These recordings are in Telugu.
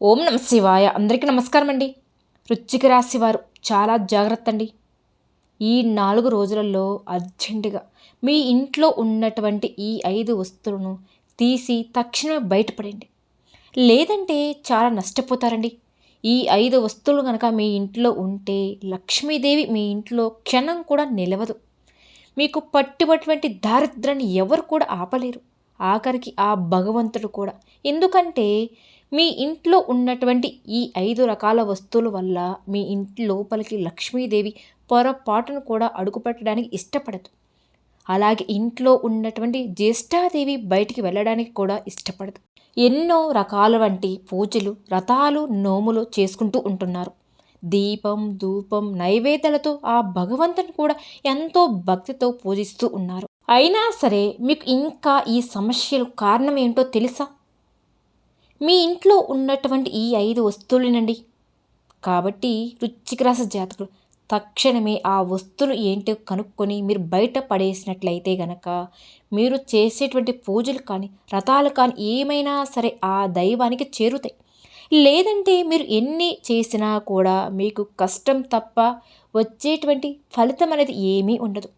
ఓం నమ శివాయ. అందరికీ నమస్కారం అండి రుచిక రాశి వారు చాలా జాగ్రత్త అండి ఈ నాలుగు రోజులలో అర్జెంటుగా మీ ఇంట్లో ఉన్నటువంటి ఈ ఐదు వస్తువులను తీసి తక్షణమే బయటపడండి లేదంటే చాలా నష్టపోతారండి. ఈ ఐదు వస్తువులు కనుక మీ ఇంట్లో ఉంటే లక్ష్మీదేవి మీ ఇంట్లో క్షణం కూడా నిలవదు. మీకు పట్టుబటువంటి దారిద్రాన్ని ఎవరు కూడా ఆపలేరు. ఆఖరికి ఆ భగవంతుడు కూడా. ఎందుకంటే మీ ఇంట్లో ఉన్నటువంటి ఈ ఐదు రకాల వస్తువుల వల్ల మీ ఇంటి లోపలికి లక్ష్మీదేవి పొరపాటును కూడా అడుగుపెట్టడానికి ఇష్టపడదు. అలాగే ఇంట్లో ఉన్నటువంటి జ్యేష్ఠాదేవి బయటికి వెళ్ళడానికి కూడా ఇష్టపడదు. ఎన్నో రకాల వంటి పూజలు రథాలు నోములు చేసుకుంటూ ఉంటున్నారు. దీపం ధూపం నైవేద్యాలతో ఆ భగవంతుని కూడా ఎంతో భక్తితో పూజిస్తూ ఉన్నారు. అయినా సరే మీకు ఇంకా ఈ సమస్యలు కారణం ఏంటో తెలుసా? మీ ఇంట్లో ఉన్నటువంటి ఈ ఐదు వస్తువులేనండి. కాబట్టి రుచిక జాతకులు తక్షణమే ఆ వస్తువులు ఏంటో కనుక్కొని మీరు బయట పడేసినట్లయితే గనక మీరు చేసేటువంటి పూజలు కానీ రథాలు కానీ ఏమైనా సరే ఆ దైవానికి చేరుతాయి. లేదంటే మీరు ఎన్ని చేసినా కూడా మీకు కష్టం తప్ప వచ్చేటువంటి ఫలితం అనేది ఏమీ ఉండదు.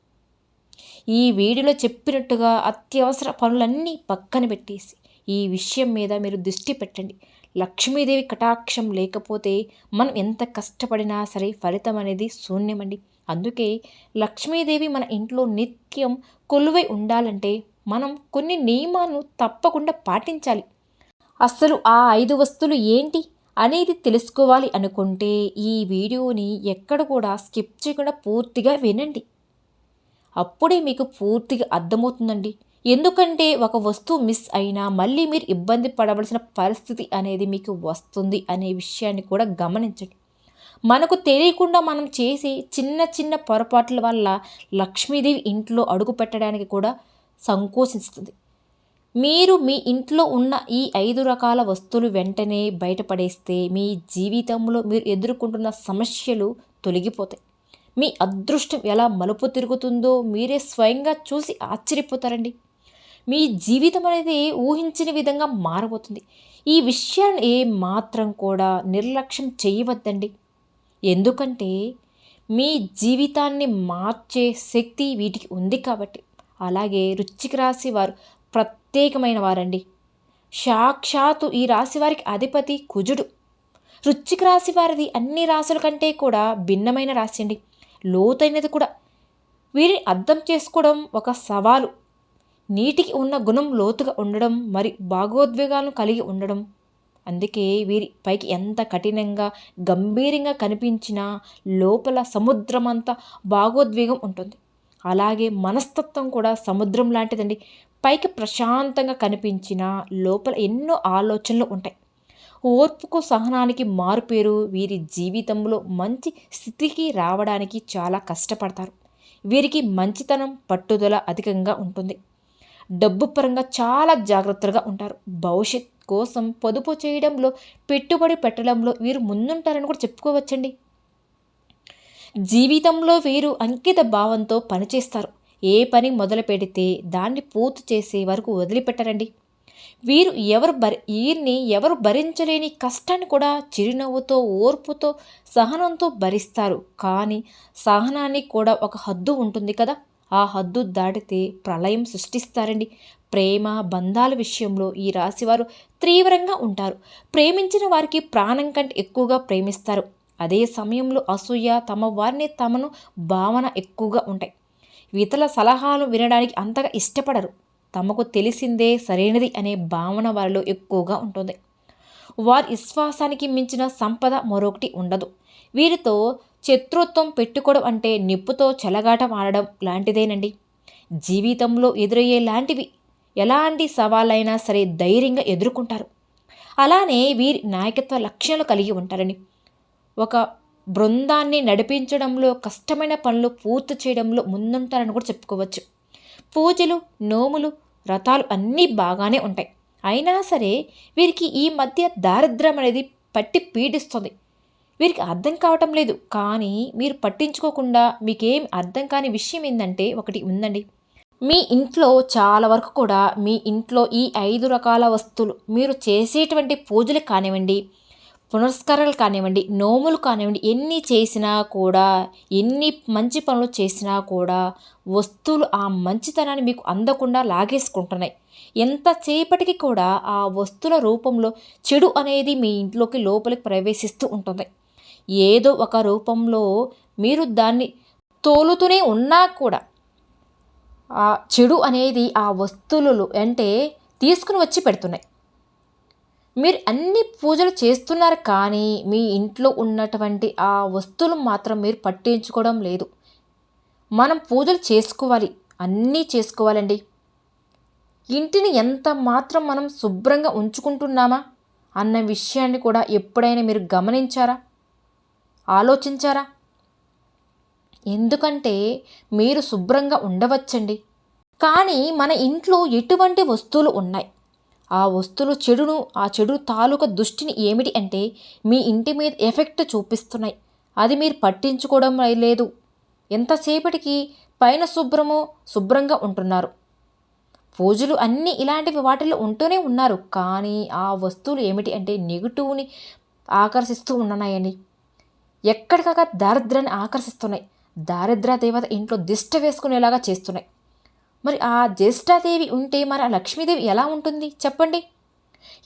ఈ వీడియోలో చెప్పినట్టుగా అత్యవసర పనులన్నీ పక్కన పెట్టేసి ఈ విషయం మీద మీరు దృష్టి పెట్టండి. లక్ష్మీదేవి కటాక్షం లేకపోతే మనం ఎంత కష్టపడినా సరే ఫలితం అనేది శూన్యమండి. అందుకే లక్ష్మీదేవి మన ఇంట్లో నిత్యం కొలువై ఉండాలంటే మనం కొన్ని నియమాలను తప్పకుండా పాటించాలి. అసలు ఆ ఐదు వస్తువులు ఏంటి అనేది తెలుసుకోవాలి అనుకుంటే ఈ వీడియోని ఎక్కడ కూడా స్కిప్ చేయకుండా పూర్తిగా వినండి. అప్పుడే మీకు పూర్తిగా అర్థమవుతుందండి. ఎందుకంటే ఒక వస్తువు మిస్ అయినా మళ్ళీ మీరు ఇబ్బంది పడవలసిన పరిస్థితి అనేది మీకు వస్తుంది అనే విషయాన్ని కూడా గమనించండి. మనకు తెలియకుండా మనం చేసే చిన్న చిన్న పొరపాట్ల వల్ల లక్ష్మీదేవి ఇంట్లో అడుగు పెట్టడానికి కూడా సంకోచిస్తుంది. మీరు మీ ఇంట్లో ఉన్న ఈ ఐదు రకాల వస్తువులు వెంటనే బయటపడేస్తే మీ జీవితంలో మీరు ఎదుర్కొంటున్న సమస్యలు తొలగిపోతాయి. మీ అదృష్టం ఎలా మలుపు తిరుగుతుందో మీరే స్వయంగా చూసి ఆశ్చర్యపోతారండి. మీ జీవితం అనేది ఊహించిన విధంగా మారబోతుంది. ఈ విషయాన్ని ఏ మాత్రం కూడా నిర్లక్ష్యం చేయవద్దండి. ఎందుకంటే మీ జీవితాన్ని మార్చే శక్తి వీటికి ఉంది కాబట్టి. అలాగే రుచికి రాసి వారు ప్రత్యేకమైన వారండి. సాక్షాత్తు ఈ రాశి వారికి అధిపతి కుజుడు. రుచికి రాశి వారిది అన్ని రాశుల కంటే కూడా భిన్నమైన రాశి అండి. లోతైనది కూడా. వీరిని అర్థం చేసుకోవడం ఒక సవాలు. నీటికి ఉన్న గుణం లోతుగా ఉండడం మరి భాగోద్వేగాలను కలిగి ఉండడం. అందుకే వీరి పైకి ఎంత కఠినంగా గంభీరంగా కనిపించినా లోపల సముద్రమంతా భాగోద్వేగం ఉంటుంది. అలాగే మనస్తత్వం కూడా సముద్రం లాంటిదండి. పైకి ప్రశాంతంగా కనిపించిన లోపల ఎన్నో ఆలోచనలు ఉంటాయి. ఓర్పుకు సహనానికి మారుపేరు వీరి జీవితంలో మంచి స్థితికి రావడానికి చాలా కష్టపడతారు. వీరికి మంచితనం పట్టుదల అధికంగా ఉంటుంది. డబ్బు పరంగా చాలా జాగ్రత్తగా ఉంటారు. భవిష్యత్ కోసం పొదుపు చేయడంలో పెట్టుబడి పెట్టడంలో వీరు ముందుంటారని కూడా చెప్పుకోవచ్చండి. జీవితంలో వీరు అంకిత భావంతో పనిచేస్తారు. ఏ పని మొదలు పెడితే దాన్ని పూర్తి చేసే వరకు వదిలిపెట్టరండి. వీరు ఎవరు భరి వీరిని ఎవరు భరించలేని కష్టాన్ని కూడా చిరునవ్వుతో ఓర్పుతో సహనంతో భరిస్తారు. కానీ సహనానికి కూడా ఒక హద్దు ఉంటుంది కదా. ఆ హద్దు దాటితే ప్రళయం సృష్టిస్తారండి. ప్రేమ బంధాల విషయంలో ఈ రాశివారు తీవ్రంగా ఉంటారు. ప్రేమించిన వారికి ప్రాణం కంటే ఎక్కువగా ప్రేమిస్తారు. అదే సమయంలో అసూయ తమ వారిని తమను భావన ఎక్కువగా ఉంటాయి. ఇతరుల సలహాలు వినడానికి అంతగా ఇష్టపడరు. తమకు తెలిసిందే సరైనది అనే భావన వారిలో ఎక్కువగా ఉంటుంది. వారి విశ్వాసానికి మించిన సంపద మరొకటి ఉండదు. వీరితో శత్రుత్వం పెట్టుకోవడం అంటే నిప్పుతో చెలగాట ఆడడం లాంటిదేనండి. జీవితంలో ఎదురయ్యే లాంటివి ఎలాంటి సవాళ్ళైనా సరే ధైర్యంగా ఎదుర్కొంటారు. అలానే వీరి నాయకత్వ లక్ష్యాలు కలిగి ఉంటారని ఒక బృందాన్ని నడిపించడంలో కష్టమైన పనులు పూర్తి చేయడంలో ముందుంటారని కూడా చెప్పుకోవచ్చు. పూజలు నోములు వ్రతాలు అన్నీ బాగానే ఉంటాయి. అయినా సరే వీరికి ఈ మధ్య దారిద్ర్యం అనేది పట్టి పీడిస్తుంది. వీరికి అర్థం కావటం లేదు. కానీ మీరు పట్టించుకోకుండా మీకేం అర్థం కాని విషయం ఏంటంటే ఒకటి ఉందండి. మీ ఇంట్లో చాలా వరకు కూడా మీ ఇంట్లో ఈ ఐదు రకాల వస్తువులు మీరు చేసేటువంటి పూజలు కానివ్వండి పునస్కారాలు కానివ్వండి నోములు కానివ్వండి ఎన్ని చేసినా కూడా ఎన్ని మంచి పనులు చేసినా కూడా వస్తువులు ఆ మంచితనాన్ని మీకు అందకుండా లాగేసుకుంటున్నాయి. ఎంతసేపటికి కూడా ఆ వస్తువుల రూపంలో చెడు అనేది మీ ఇంట్లోకి లోపలికి ప్రవేశిస్తూ ఉంటుంది. ఏదో ఒక రూపంలో మీరు దాన్ని తోలుతూనే ఉన్నా కూడా ఆ చెడు అనేది ఆ వస్తువులు అంటే తీసుకుని వచ్చి పెడుతున్నాయి. మీరు అన్ని పూజలు చేస్తున్నారు కానీ మీ ఇంట్లో ఉన్నటువంటి ఆ వస్తువులు మాత్రం మీరు పట్టించుకోవడం లేదు. మనం పూజలు చేసుకోవాలి అన్నీ చేసుకోవాలండి. ఇంటిని ఎంత మాత్రం మనం శుభ్రంగా ఉంచుకుంటున్నామా అన్న విషయాన్ని కూడా ఎప్పుడైనా మీరు గమనించారా? ఆలోచించారా? ఎందుకంటే మీరు శుభ్రంగా ఉండవచ్చండి. కానీ మన ఇంట్లో ఎటువంటి వస్తువులు ఉన్నాయి? ఆ వస్తువులు చెడును ఆ చెడు తాలూకా దృష్టిని ఏమిటి అంటే మీ ఇంటి మీద ఎఫెక్ట్ చూపిస్తున్నాయి. అది మీరు పట్టించుకోవడం లేదు. ఎంతసేపటికి పైన శుభ్రము శుభ్రంగా ఉంటున్నారు. పూజలు అన్నీ ఇలాంటివి వాటిలో ఉంటూనే ఉన్నారు. కానీ ఆ వస్తువులు ఏమిటి అంటే నెగిటివ్ని ఆకర్షిస్తూ ఉన్నాయండి. ఎక్కడికక్కడ దారిద్ర్యాన్ని ఆకర్షిస్తున్నాయి. దారిద్ర దేవత ఇంట్లో దిష్ట వేసుకునేలాగా చేస్తున్నాయి. మరి ఆ జ్యేష్ఠాదేవి ఉంటే మరి ఆ లక్ష్మీదేవి ఎలా ఉంటుంది? చెప్పండి.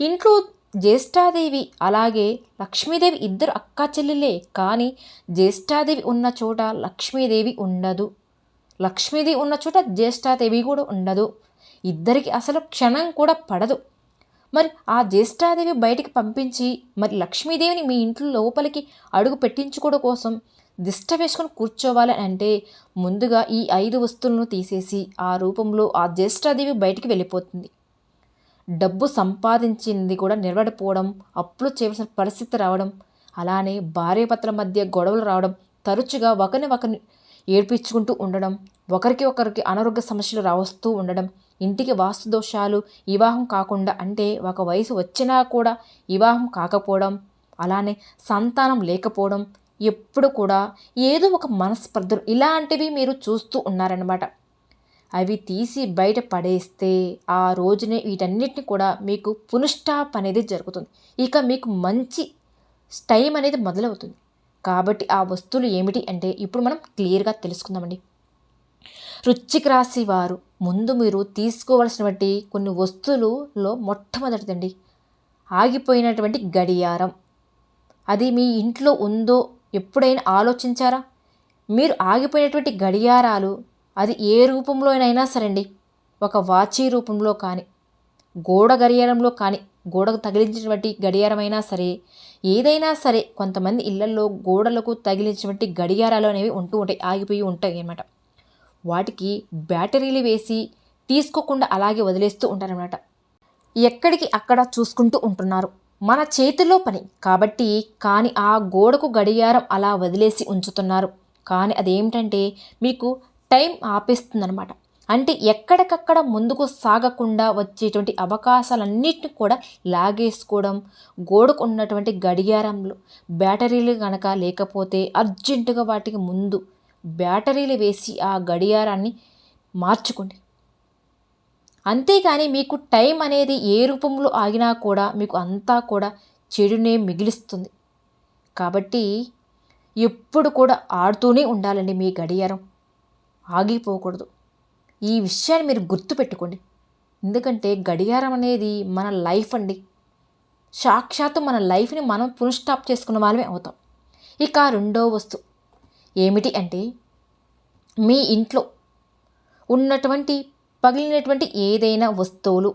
ఇంట్లో జ్యేష్ఠాదేవి అలాగే లక్ష్మీదేవి ఇద్దరు అక్క చెల్లెలే కానీ జ్యేష్ఠాదేవి ఉన్న చోట లక్ష్మీదేవి ఉండదు. లక్ష్మీదేవి ఉన్న చోట జ్యేష్ఠాదేవి కూడా ఉండదు. ఇద్దరికి అసలు క్షణం కూడా పడదు. మరి ఆ జ్యేష్ఠాదేవి బయటికి పంపించి మరి లక్ష్మీదేవిని మీ ఇంట్లో లోపలికి అడుగు పెట్టించుకోవడం కోసం దిష్ట వేసుకొని కూర్చోవాలి అంటే ముందుగా ఈ ఐదు వస్తువులను తీసేసి ఆ రూపంలో ఆ జ్యేష్ఠాదేవి బయటికి వెళ్ళిపోతుంది. డబ్బు సంపాదించింది కూడా నిలబడిపోవడం అప్పులు చేయవలసిన పరిస్థితి రావడం అలానే భార్యపత్ర మధ్య గొడవలు రావడం తరచుగా ఒకరిని ఒకరిని ఏడ్పించుకుంటూ ఉండడం ఒకరికి ఒకరికి అనారోగ్య సమస్యలు రావస్తూ ఉండడం ఇంటికి వాస్తు దోషాలు వివాహం కాకుండా అంటే ఒక వయసు వచ్చినా కూడా వివాహం కాకపోవడం అలానే సంతానం లేకపోవడం ఎప్పుడు కూడా ఏదో ఒక మనస్పర్ధలు ఇలాంటివి మీరు చూస్తూ ఉన్నారనమాట అవి తీసి బయట పడేస్తే ఆ రోజునే వీటన్నిటిని కూడా మీకు పునుష్టాప్ అనేది జరుగుతుంది. ఇక మీకు మంచి టైం అనేది మొదలవుతుంది. కాబట్టి ఆ వస్తువులు ఏమిటి అంటే ఇప్పుడు మనం క్లియర్గా తెలుసుకుందామండి. రుచికి రాసి వారు ముందు మీరు తీసుకోవాల్సినటువంటి కొన్ని వస్తువులలో మొట్టమొదటిదండి. ఆగిపోయినటువంటి గడియారం. అది మీ ఇంట్లో ఉందో ఎప్పుడైనా ఆలోచించారా? మీరు ఆగిపోయినటువంటి గడియారాలు అది ఏ రూపంలోనైనా సరండి. ఒక వాచీ రూపంలో కానీ గోడ గడియారంలో కానీ గోడకు తగిలించినటువంటి గడియారమైనా సరే ఏదైనా సరే కొంతమంది ఇళ్ళలో గోడలకు తగిలించినటువంటి గడియారాలు అనేవి ఉంటూ ఉంటాయి ఆగిపోయి ఉంటాయి అన్నమాట. వాటికి బ్యాటరీలు వేసి తీసుకోకుండా అలాగే వదిలేస్తూ ఉంటారనమాట ఎక్కడికి అక్కడ చూసుకుంటూ ఉంటున్నారు. మన చేతిలో పని. కాబట్టి కానీ ఆ గోడకు గడియారం అలా వదిలేసి ఉంచుతున్నారు. కానీ అదేమిటంటే మీకు టైం ఆపేస్తుందనమాట అంటే ఎక్కడికక్కడ ముందుకు సాగకుండా వచ్చేటువంటి అవకాశాలన్నిటిని కూడా లాగేసుకోవడం గోడకు ఉన్నటువంటి గడియారంలో బ్యాటరీలు కనుక లేకపోతే అర్జెంటుగా వాటికి ముందు బ్యాటరీలు వేసి ఆ గడియారాన్ని మార్చుకోండి. అంతేకాని మీకు టైం అనేది ఏ రూపంలో ఆగినా కూడా మీకు అంతా కూడా చెడునే మిగిలిస్తుంది. కాబట్టి ఎప్పుడు కూడా ఆడుతూనే ఉండాలండి మీ గడియారం. ఆగిపోకూడదు. ఈ విషయాన్ని మీరు గుర్తుపెట్టుకోండి. ఎందుకంటే గడియారం అనేది మన లైఫ్ అండి. సాక్షాత్తు మన లైఫ్ని మనం పునఃస్టాప్ చేసుకున్న వాళ్ళమే అవుతాం. ఇక రెండో వస్తువు ఏమిటి అంటే మీ ఇంట్లో ఉన్నటువంటి పగిలినటువంటి ఏదైనా వస్తువులు.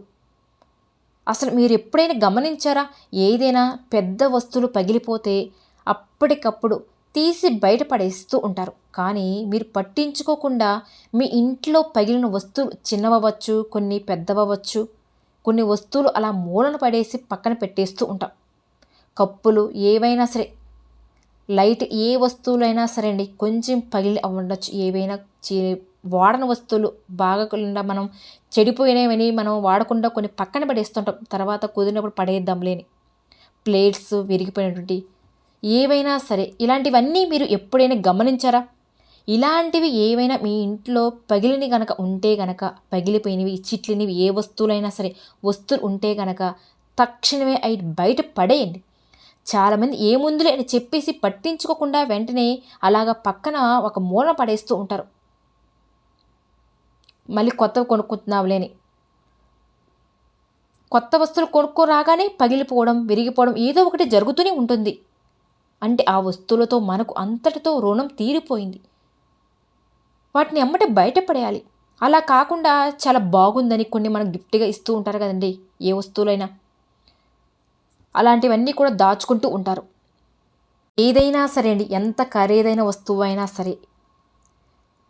అసలు మీరు ఎప్పుడైనా గమనించారా? ఏదైనా పెద్ద వస్తువులు పగిలిపోతే అప్పటికప్పుడు తీసి బయటపడేస్తూ ఉంటారు. కానీ మీరు పట్టించుకోకుండా మీ ఇంట్లో పగిలిన వస్తువులు చిన్నవవచ్చు కొన్ని పెద్దవవచ్చు కొన్ని వస్తువులు అలా మూలను పడేసి పక్కన పెట్టేస్తూ ఉంటాం. కప్పులు ఏవైనా సరే లైట్ ఏ వస్తువులైనా సరే అండి కొంచెం పగిలి ఉండొచ్చు ఏవైనా వాడని వస్తువులు బాగా మనం చెడిపోయినవని మనం వాడకుండా కొన్ని పక్కన పడేస్తుంటాం తర్వాత కుదిరినప్పుడు పడేద్దాం లేని ప్లేట్స్ విరిగిపోయినటువంటి ఏవైనా సరే ఇలాంటివన్నీ మీరు ఎప్పుడైనా గమనించారా? ఇలాంటివి ఏవైనా మీ ఇంట్లో పగిలిని గనక ఉంటే గనక పగిలిపోయినవి చిట్లినవి ఏ వస్తువులైనా సరే వస్తువులు ఉంటే గనక తక్షణమే అవి బయట పడేయండి. చాలామంది ఏముందులే అని చెప్పేసి పట్టించుకోకుండా వెంటనే అలాగ పక్కన ఒక మూల పడేస్తూ ఉంటారు. మళ్ళీ కొత్తవి కొనుక్కుంటున్నావులే లేని కొత్త వస్తువులు కొనుక్కో రాగానే పగిలిపోవడం విరిగిపోవడం ఏదో ఒకటి జరుగుతూనే ఉంటుంది. అంటే ఆ వస్తువులతో మనకు అంతటితో రుణం తీరిపోయింది. వాటిని ఎమ్మటే బయటపడేయాలి. అలా కాకుండా చాలా బాగుందని కొన్ని మనం గిఫ్ట్గా ఇస్తూ ఉంటారు కదండి ఏ వస్తువులైనా. అలాంటివన్నీ కూడా దాచుకుంటూ ఉంటారు. ఏదైనా సరే అండి ఎంత ఖరీదైన వస్తువు అయినా సరే.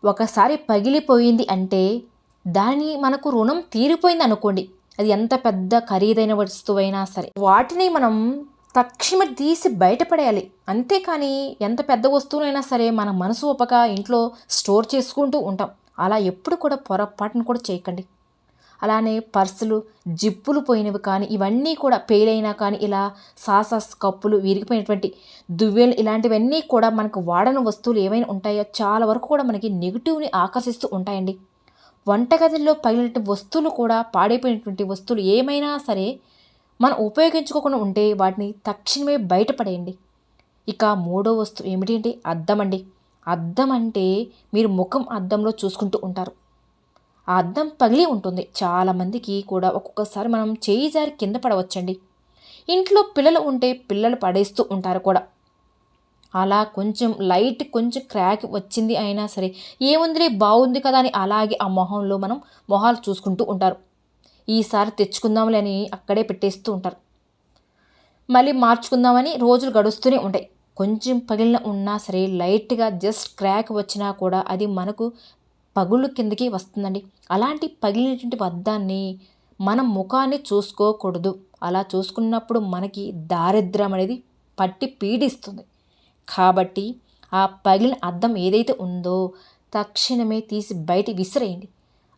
ఒకసారి పగిలిపోయింది అంటే దాని మనకు రుణం తీరిపోయింది అనుకోండి అది ఎంత పెద్ద ఖరీదైన వస్తువైనా సరే. వాటిని మనం తక్షణ తీసి బయటపడేయాలి. అంతేకాని ఎంత పెద్ద వస్తువునైనా సరే మన మనసు ఒప్పక ఇంట్లో స్టోర్ చేసుకుంటూ ఉంటాం. అలా ఎప్పుడు కూడా పొరపాటును కూడా చేయకండి. అలానే పర్సులు జిప్పులు పోయినవి కానీ ఇవన్నీ కూడా పేలైనా కానీ ఇలా సాసాస్ కప్పులు విరిగిపోయినటువంటి దువ్వెలు ఇలాంటివన్నీ కూడా మనకు వాడని వస్తువులు ఏమైనా ఉంటాయో చాలా వరకు కూడా మనకి నెగిటివ్ని ఆకర్షిస్తూ ఉంటాయండి. వంటగదిలో పగిలినటువంటి వస్తువులు కూడా పాడైపోయినటువంటి వస్తువులు ఏమైనా సరే మనం ఉపయోగించుకోకుండా ఉంటే వాటిని తక్షణమే బయటపడేయండి. ఇక మూడో వస్తువు ఏమిటి అంటే అద్దం అండి. అద్దం అంటే మీరు ముఖం అద్దంలో చూసుకుంటూ ఉంటారు. ఆ అద్దం పగిలి ఉంటుంది. చాలామందికి కూడా ఒక్కొక్కసారి మనం చేయి జారి కింద పడవచ్చండి. ఇంట్లో పిల్లలు ఉంటే పిల్లలు పడేస్తూ ఉంటారు కూడా. అలా కొంచెం లైట్ కొంచెం క్రాక్ వచ్చింది అయినా సరే ఏముందిలే బాగుంది కదా అని అలాగే ఆ మొహంలో మనం మొహాలు చూసుకుంటూ ఉంటారు. ఈసారి తెచ్చుకుందాంలే అని అక్కడే పెట్టేస్తూ ఉంటారు. మళ్ళీ మార్చుకుందామని రోజులు గడుస్తూనే ఉంటాయి. కొంచెం పగిలిన ఉన్నా సరే లైట్గా జస్ట్ క్రాక్ వచ్చినా కూడా అది మనకు పగుళ్ళు కిందకి వస్తుందండి. అలాంటి పగిలినటువంటి వద్దాన్ని మనం ముఖాన్ని చూసుకోకూడదు. అలా చూసుకున్నప్పుడు మనకి దారిద్ర్యం అనేది పట్టి పీడిస్తుంది. కాబట్టి ఆ పగిలిన అద్దం ఏదైతే ఉందో తక్షణమే తీసి బయట విసిరేయండి.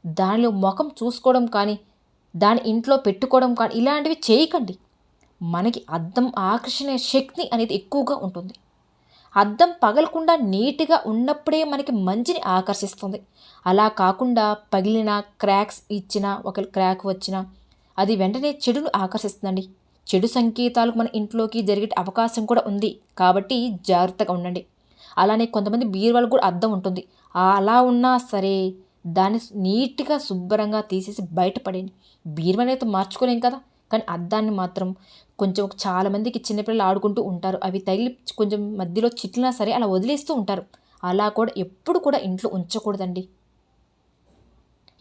దానిలో ముఖం చూసుకోవడం కానీ దాని ఇంట్లో పెట్టుకోవడం కానీ ఇలాంటివి చేయకండి. మనకి అద్దం ఆకర్షణ శక్తి అనేది ఎక్కువగా ఉంటుంది. అద్దం పగలకుండా నీట్గా ఉన్నప్పుడే మనకి మంచిని ఆకర్షిస్తుంది. అలా కాకుండా పగిలిన క్రాక్స్ ఇచ్చిన ఒక క్రాక్ వచ్చినా అది వెంటనే చెడును ఆకర్షిస్తుందండి. చెడు సంకేతాలు మన ఇంట్లోకి జరిగే అవకాశం కూడా ఉంది కాబట్టి జాగ్రత్తగా ఉండండి. అలానే కొంతమంది బీరువాళ్ళు కూడా అద్దం ఉంటుంది. అలా ఉన్నా సరే దాన్ని నీట్గా శుభ్రంగా తీసేసి బయటపడేయండి. బీరువాని అయితే మార్చుకోలేం కదా. కానీ అద్దాన్ని మాత్రం కొంచెం చాలామందికి చిన్నపిల్లలు ఆడుకుంటూ ఉంటారు. అవి తగిలి కొంచెం మధ్యలో చిట్లినా సరే అలా వదిలేస్తూ ఉంటారు. అలా కూడా ఎప్పుడు కూడా ఇంట్లో ఉంచకూడదండి.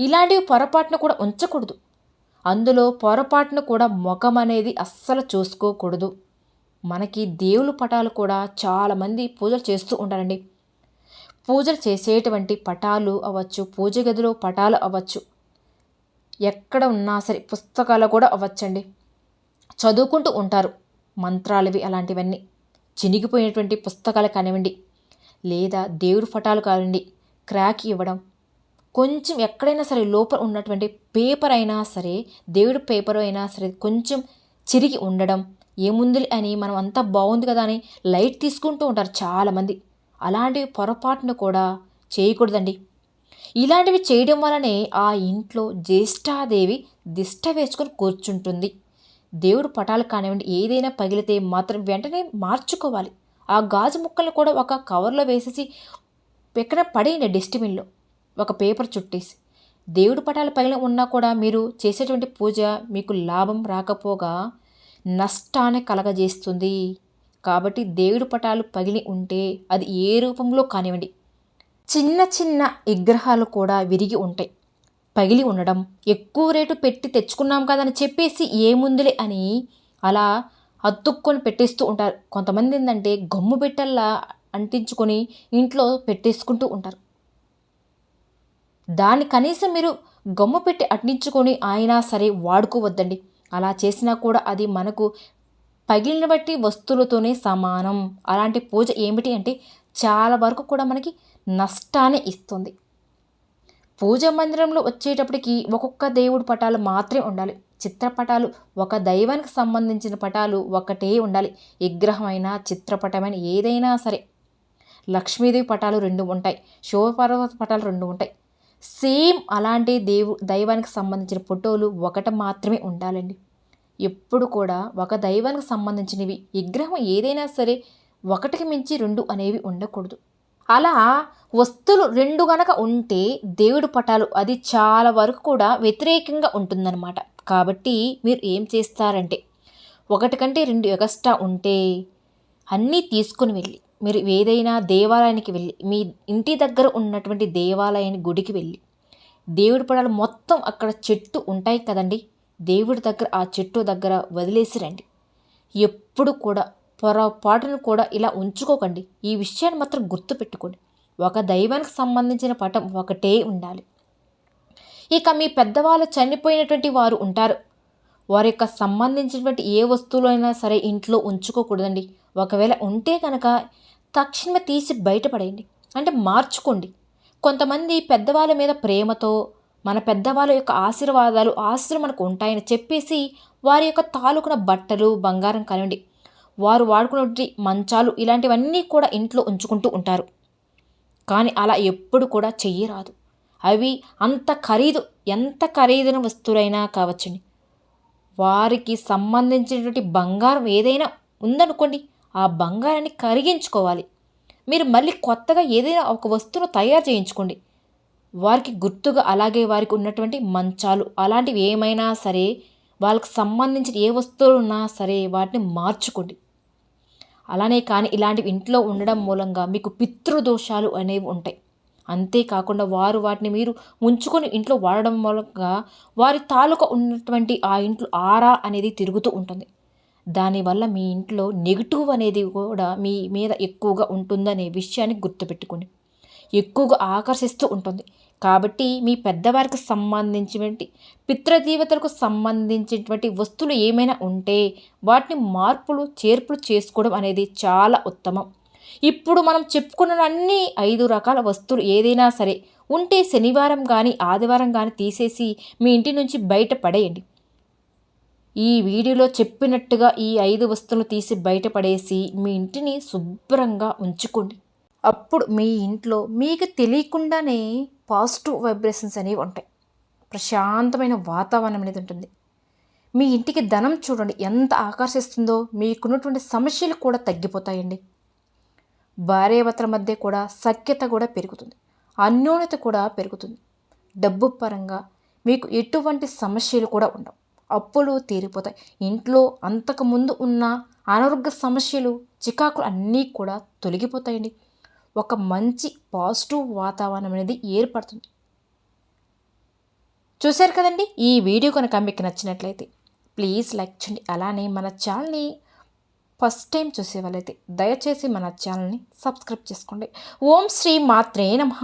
ఇలాంటివి పొరపాటున కూడా ఉంచకూడదు. అందులో పొరపాటున కూడా ముఖం అనేది అస్సలు చూసుకోకూడదు. మనకి దేవుళ్ళ పటాలు కూడా చాలామంది పూజలు చేస్తూ ఉంటారండి. పూజలు చేసేటువంటి పటాలు అవ్వచ్చు పూజ గదిలో పటాలు అవ్వచ్చు. ఎక్కడ ఉన్నా సరే పుస్తకాలు కూడా అవ్వచ్చండి. చదువుకుంటూ ఉంటారు మంత్రాలవి అలాంటివన్నీ. చినిగిపోయినటువంటి పుస్తకాలు కానివ్వండి లేదా దేవుడి పటాలు కానివ్వండి క్రాక్ ఇవ్వడం. కొంచెం ఎక్కడైనా సరే లోపల ఉన్నటువంటి పేపర్ అయినా సరే దేవుడి పేపర్ అయినా సరే కొంచెం చిరిగి ఉండడం. ఏముంది అని మనం అంతా బాగుంది కదా అని లైట్ తీసుకుంటూ ఉంటారు చాలామంది. అలాంటివి పొరపాటును కూడా చేయకూడదండి. ఇలాంటివి చేయడం వలనే ఆ ఇంట్లో జ్యేష్ఠాదేవి దిష్ట వేసుకొని కూర్చుంటుంది. దేవుడు పటాలు కానివ్వండి ఏదైనా పగిలితే మాత్రం వెంటనే మార్చుకోవాలి. ఆ గాజు ముక్కలు కూడా ఒక కవర్లో వేసేసి ఎక్కడ పడేయండి డస్ట్బిన్లో ఒక పేపర్ చుట్టేసి. దేవుడు పటాలు పగిలి ఉన్నా కూడా మీరు చేసేటువంటి పూజ మీకు లాభం రాకపోగా నష్టాన్ని కలగజేస్తుంది. కాబట్టి దేవుడి పటాలు పగిలి ఉంటే అది ఏ రూపంలో కానివ్వండి. చిన్న చిన్న విగ్రహాలు కూడా విరిగి ఉంటాయి. పగిలి ఉండడం ఎక్కువ రేటు పెట్టి తెచ్చుకున్నాం కదని చెప్పేసి ఏముందిలే అని అలా అతుక్కొని పెట్టేస్తూ ఉంటారు. కొంతమంది ఏంటంటే గమ్ము పెట్టల్లా అంటించుకొని ఇంట్లో పెట్టేసుకుంటూ ఉంటారు. దాన్ని కనీసం మీరు గమ్ము పెట్టి అట్టించుకొని అయినా సరే వాడుకోవద్దండి. అలా చేసినా కూడా అది మనకు పగిలిన బట్టి వస్తువులతోనే సమానం. అలాంటి పూజ ఏమిటి అంటే చాలా వరకు కూడా మనకి నష్టాన్ని ఇస్తుంది. పూజ మందిరంలో వచ్చేటప్పటికి ఒక్కొక్క దేవుడి పటాలు మాత్రమే ఉండాలి. చిత్రపటాలు ఒక దైవానికి సంబంధించిన పటాలు ఒకటే ఉండాలి. విగ్రహమైన చిత్రపటమైన ఏదైనా సరే. లక్ష్మీదేవి పటాలు రెండు ఉంటాయి. శివపర్వత పటాలు రెండు ఉంటాయి. సేమ్ అలాంటి దేవు దైవానికి సంబంధించిన ఫోటోలు ఒకటి మాత్రమే ఉండాలండి. ఎప్పుడు కూడా ఒక దైవానికి సంబంధించినవి విగ్రహం ఏదైనా సరే ఒకటికి మించి రెండు అనేవి ఉండకూడదు. అలా వస్తువులు రెండు గనక ఉంటే దేవుడి పటాలు అది చాలా వరకు కూడా వ్యతిరేకంగా ఉంటుందన్నమాట. కాబట్టి మీరు ఏం చేస్తారంటే ఒకటి కంటే రెండు ఎగస్ట్రా ఉంటే అన్నీ తీసుకుని వెళ్ళి మీరు ఏదైనా దేవాలయానికి వెళ్ళి మీ ఇంటి దగ్గర ఉన్నటువంటి దేవాలయాన్ని గుడికి వెళ్ళి దేవుడి పడాలు మొత్తం అక్కడ చెట్టు ఉంటాయి కదండి దేవుడి దగ్గర ఆ చెట్టు దగ్గర వదిలేసి రండి. ఎప్పుడు కూడా పొరపాటును కూడా ఇలా ఉంచుకోకండి. ఈ విషయాన్ని మాత్రం గుర్తుపెట్టుకోండి ఒక దైవానికి సంబంధించిన పటం ఒకటే ఉండాలి. ఇక మీ పెద్దవాళ్ళు చనిపోయినటువంటి వారు ఉంటారు. వారి యొక్క సంబంధించినటువంటి ఏ వస్తువులు అయినా సరే ఇంట్లో ఉంచుకోకూడదండి. ఒకవేళ ఉంటే కనుక తక్షణమే తీసి బయటపడేయండి. అంటే మార్చుకోండి. కొంతమంది పెద్దవాళ్ళ మీద ప్రేమతో మన పెద్దవాళ్ళ యొక్క ఆశీర్వాదాలు ఆశలు మనకు ఉంటాయని చెప్పేసి వారి యొక్క తాలూకున బట్టలు బంగారం కానివ్వండి వారు వాడుకునే మంచాలు ఇలాంటివన్నీ కూడా ఇంట్లో ఉంచుకుంటూ ఉంటారు. కానీ అలా ఎప్పుడు కూడా చెయ్యరాదు. అవి అంత ఖరీదు ఎంత ఖరీదైన వస్తువులైనా కావచ్చండి. వారికి సంబంధించినటువంటి బంగారం ఏదైనా ఉందనుకోండి ఆ బంగారాన్ని కరిగించుకోవాలి. మీరు మళ్ళీ కొత్తగా ఏదైనా ఒక వస్తువును తయారు చేయించుకోండి. వారికి గుర్తుగా అలాగే వారికి ఉన్నటువంటి మంచాలు అలాంటివి ఏమైనా సరే వాళ్ళకి సంబంధించిన ఏ వస్తువులు ఉన్నా సరే వాటిని మార్చుకోండి. అలానే కానీ ఇలాంటివి ఇంట్లో ఉండడం మూలంగా మీకు పితృదోషాలు అనేవి ఉంటాయి. అంతేకాకుండా వారు వాటిని మీరు ఉంచుకొని ఇంట్లో వాడడం మూలంగా వారి తాలూకా ఉన్నటువంటి ఆ ఇంట్లో ఆరా అనేది తిరుగుతూ ఉంటుంది. దానివల్ల మీ ఇంట్లో నెగిటివ్ అనేది కూడా మీ మీద ఎక్కువగా ఉంటుందనే విషయాన్ని గుర్తుపెట్టుకోండి. ఎక్కువగా ఆకర్షిస్తూ ఉంటుంది. కాబట్టి మీ పెద్దవారికి సంబంధించినటువంటి పితృదేవతలకు సంబంధించినటువంటి వస్తువులు ఏమైనా ఉంటే వాటిని మార్పులు చేర్పులు చేసుకోవడం అనేది చాలా ఉత్తమం. ఇప్పుడు మనం చెప్పుకున్న అన్ని ఐదు రకాల వస్తువులు ఏదైనా సరే ఉంటే శనివారం కానీ ఆదివారం కానీ తీసేసి మీ ఇంటి నుంచి బయట పడేయండి. ఈ వీడియోలో చెప్పినట్టుగా ఈ ఐదు వస్తువులు తీసి బయటపడేసి మీ ఇంటిని శుభ్రంగా ఉంచుకోండి. అప్పుడు మీ ఇంట్లో మీకు తెలియకుండానే పాజిటివ్ వైబ్రేషన్స్ అనేవి ఉంటాయి. ప్రశాంతమైన వాతావరణం అనేది ఉంటుంది. మీ ఇంటికి ధనం చూడండి. ఎంత ఆకర్షిస్తుందో మీకున్నటువంటి సమస్యలు కూడా తగ్గిపోతాయండి. భార్యాభర్తల మధ్య కూడా సఖ్యత కూడా పెరుగుతుంది. అన్యోన్యత కూడా పెరుగుతుంది. డబ్బు పరంగా మీకు ఎటువంటి సమస్యలు కూడా ఉండవు. అప్పులు తీరిపోతాయి. ఇంట్లో అంతకుముందు ఉన్న అనారోగ్య సమస్యలు చికాకులు అన్నీ కూడా తొలగిపోతాయండి. ఒక మంచి పాజిటివ్ వాతావరణం అనేది ఏర్పడుతుంది. చూశారు కదండి? ఈ వీడియో కనుక మీకు నచ్చినట్లయితే ప్లీజ్ లైక్ చేయండి. అలానే మన ఛానల్ని ఫస్ట్ టైం చూసే వాళ్ళైతే దయచేసి మన ఛానల్ని సబ్స్క్రైబ్ చేసుకోండి. ఓం శ్రీ మాత్రే నమః.